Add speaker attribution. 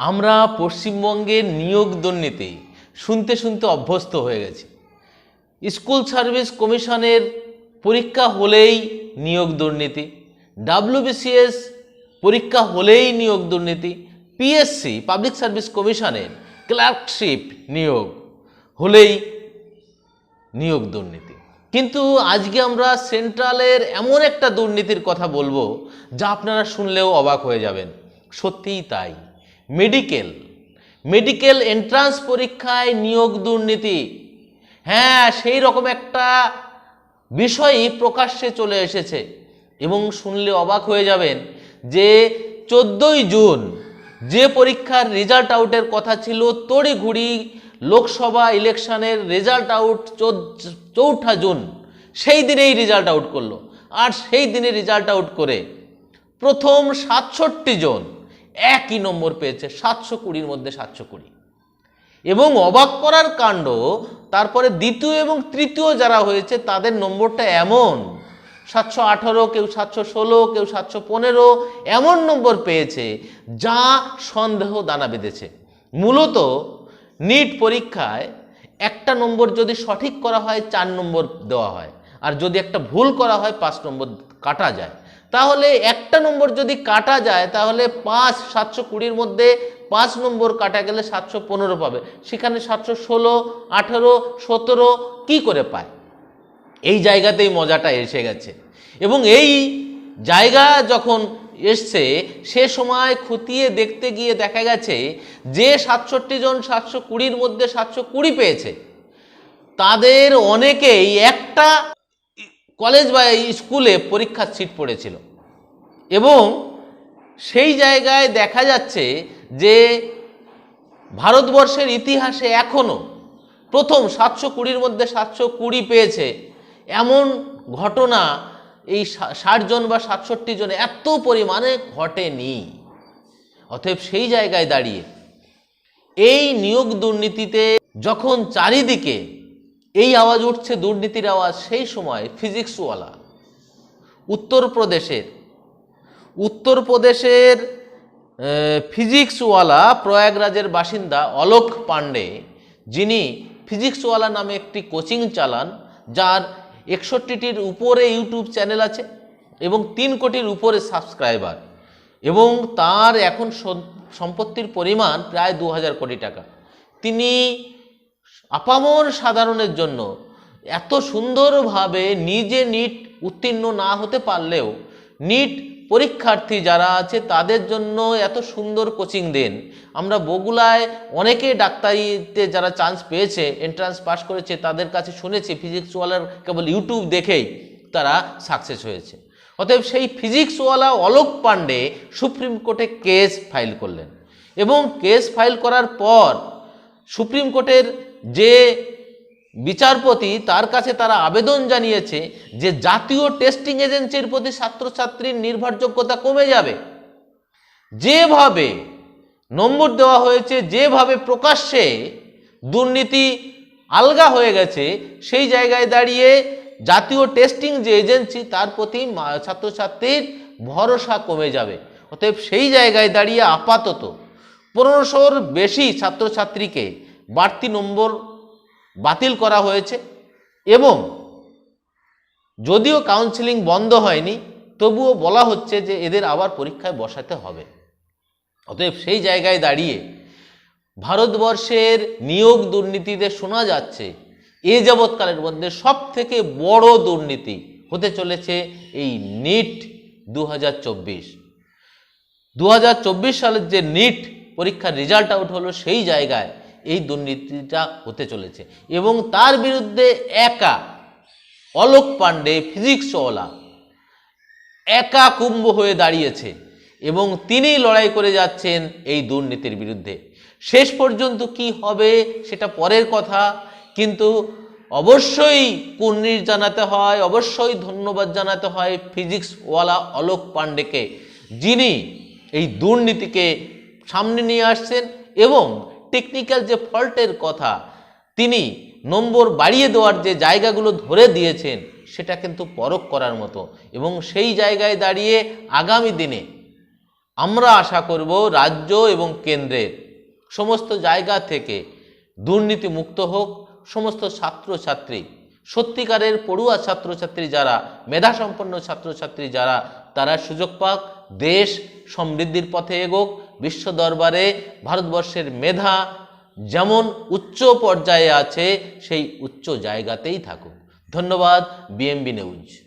Speaker 1: আমরা পশ্চিমবঙ্গের নিয়োগ দুর্নীতি শুনতে শুনতে অভ্যস্ত হয়ে গেছি। স্কুল সার্ভিস কমিশনের পরীক্ষা হলেই নিয়োগ দুর্নীতি, ডাব্লিউবিসিএস পরীক্ষা হলেই নিয়োগ দুর্নীতি, পিএসসি, পাবলিক সার্ভিস কমিশনের ক্লার্কশিপ নিয়োগ হলেই নিয়োগ দুর্নীতি। কিন্তু আজকে আমরা সেন্ট্রালের এমন একটা দুর্নীতির কথা বলব যা আপনারা শুনলেও অবাক হয়ে যাবেন। সত্যিই তাই। মেডিকেল। মেডিকেল এন্ট্রান্স পরীক্ষায় নিয়োগ দুর্নীতি। হ্যাঁ সেই রকম একটা বিষয়ই প্রকাশ্যে চলে এসেছে। এবং শুনলে অবাক হয়ে যাবেন যে চোদ্দোই জুন যে পরীক্ষার রেজাল্ট আউটের কথা ছিল, তড়িঘড়ি লোকসভা ইলেকশনের রেজাল্ট আউট চৌঠা জুন, সেই দিনেই রেজাল্ট আউট করল। আর সেই দিনে রেজাল্ট আউট করে প্রথম সাতষট্টি জন একই নম্বর পেয়েছে, সাতশো কুড়ির মধ্যে সাতশো কুড়ি। এবং অবাক করার কাণ্ড, তারপরে দ্বিতীয় এবং তৃতীয় যারা হয়েছে, তাদের নম্বরটা এমন, সাতশো আঠারো, কেউ সাতশো ষোলো, কেউ সাতশো পনেরো, এমন নম্বর পেয়েছে যা সন্দেহ দানা বেঁধেছে। মূলত নিট পরীক্ষায় একটা নম্বর যদি সঠিক করা হয়, চার নম্বর দেওয়া হয়, আর যদি একটা ভুল করা হয়, পাঁচ নম্বর কাটা যায়। তাহলে একটা নম্বর যদি কাটা যায়, তাহলে পাঁচ সাতশো কুড়ির মধ্যে পাঁচ নম্বর কাটা গেলে সাতশো পনেরো পাবে। সেখানে সাতশো ষোলো, আঠেরো, সতেরো কী করে পায়? এই জায়গাতেই মজাটা এসে গেছে। এবং এই জায়গা যখন এসছে, সে সময় খতিয়ে দেখতে গিয়ে দেখা গেছে যে সাতষট্টি জন সাতশো কুড়ির মধ্যে সাতশো কুড়ি পেয়েছে। তাদের অনেকেই একটা কলেজ বা স্কুলে পরীক্ষার সিট পড়েছিল। এবং সেই জায়গায় দেখা যাচ্ছে যে ভারতবর্ষের ইতিহাসে এখনও প্রথম সাতশো কুড়ির মধ্যে সাতশো কুড়ি পেয়েছে এমন ঘটনা এই ষাট জন বা সাতষট্টি জন এত পরিমাণে ঘটেনি। অতএব সেই জায়গায় দাঁড়িয়ে এই নিয়োগ দুর্নীতিতে যখন চারিদিকে এই আওয়াজ উঠছে দুর্নীতির আওয়াজ সেই সময় ফিজিক্সওয়ালা, উত্তরপ্রদেশের উত্তরপ্রদেশের ফিজিক্সওয়ালা প্রয়াগরাজের বাসিন্দা অলোক পাণ্ডে, যিনি ফিজিক্সওয়ালা নামে একটি কোচিং চালান, যার একষট্টিটির উপরে ইউটিউব চ্যানেল আছে এবং তিন কোটির উপরে সাবস্ক্রাইবার এবং তার এখন সম্পত্তির পরিমাণ প্রায় দু হাজার কোটি টাকা। তিনি আপামর সাধারণের জন্য এত সুন্দরভাবে নিজে নিট উত্তীর্ণ না হতে পারলেও নিট পরীক্ষার্থী যারা আছে তাদের জন্য এত সুন্দর কোচিং দেন। আমরা বগুলায় অনেকে ডাক্তারিতে যারা চান্স পেয়েছে এন্ট্রান্স পাস করেছে, তাদের কাছে শুনেছি ফিজিক্সওয়ালার কেবল ইউটিউব দেখেই তারা সাকসেস হয়েছে। অতএব সেই ফিজিক্সওয়ালা অলোক পাণ্ডে সুপ্রিম কোর্টে কেস ফাইল করলেন এবং কেস ফাইল করার পর সুপ্রিম কোর্টের যে বিচারপতি, তার কাছে তারা আবেদন জানিয়েছে যে জাতীয় টেস্টিং এজেন্সির প্রতি ছাত্রছাত্রীর নির্ভরযোগ্যতা কমে যাবে। যেভাবে নম্বর দেওয়া হয়েছে, যেভাবে প্রকাশ্যে দুর্নীতি আলগা হয়ে গেছে, সেই জায়গায় দাঁড়িয়ে জাতীয় টেস্টিং যে এজেন্সি, তার প্রতি ছাত্রছাত্রীর ভরসা কমে যাবে। অতএব সেই জায়গায় দাঁড়িয়ে আপাতত পনেরোশোর বেশি ছাত্রছাত্রীকে বাড়তি নম্বর বাতিল করা হয়েছে এবং যদিও কাউন্সিলিং বন্ধ হয়নি, তবুও বলা হচ্ছে যে এদের আবার পরীক্ষায় বসাতে হবে। অতএব সেই জায়গায় দাঁড়িয়ে ভারতবর্ষের নিয়োগ দুর্নীতিতে শোনা যাচ্ছে, এ যাবৎকালের মধ্যে সব থেকে বড় দুর্নীতি হতে চলেছে এই নিট দু হাজার চব্বিশ সালের যে নিট পরীক্ষার রেজাল্ট আউট হলো সেই জায়গায় এই দুর্নীতিটা হতে চলেছে। এবং তার বিরুদ্ধে একা অলোক পাণ্ডে ফিজিক্সওয়ালা একা কুম্ভ হয়ে দাঁড়িয়েছে এবং তিনি লড়াই করে যাচ্ছেন এই দুর্নীতির বিরুদ্ধে। শেষ পর্যন্ত কি হবে সেটা পরের কথা, কিন্তু অবশ্যই কুর্নির জানাতে হয়, অবশ্যই ধন্যবাদ জানাতে হয় ফিজিক্সওয়ালা অলোক পাণ্ডেকে, যিনি এই দুর্নীতিকে সামনে নিয়ে আসছেন এবং টেকনিক্যাল যে ফল্টের কথা, তিনি নম্বর বাড়িয়ে দেওয়ার যে জায়গাগুলো ধরে দিয়েছেন, সেটা কিন্তু পরখ করার মতো। এবং সেই জায়গায় দাঁড়িয়ে আগামী দিনে আমরা আশা করব রাজ্য এবং কেন্দ্রের সমস্ত জায়গা থেকে দুর্নীতি মুক্ত হোক, সমস্ত ছাত্রছাত্রী, সত্যিকারের পড়ুয়া ছাত্রছাত্রী যারা, মেধাসম্পন্ন ছাত্রছাত্রী যারা, তারা সুযোগ পাক, দেশ সমৃদ্ধির পথে এগোক। বিশ্ব দরবারে ভারতবর্ষের মেধা যেমন উচ্চ পর্যায়ে আছে, সেই উচ্চ জায়গাতেই থাকুক। ধন্যবাদ বিএমবি নিউজ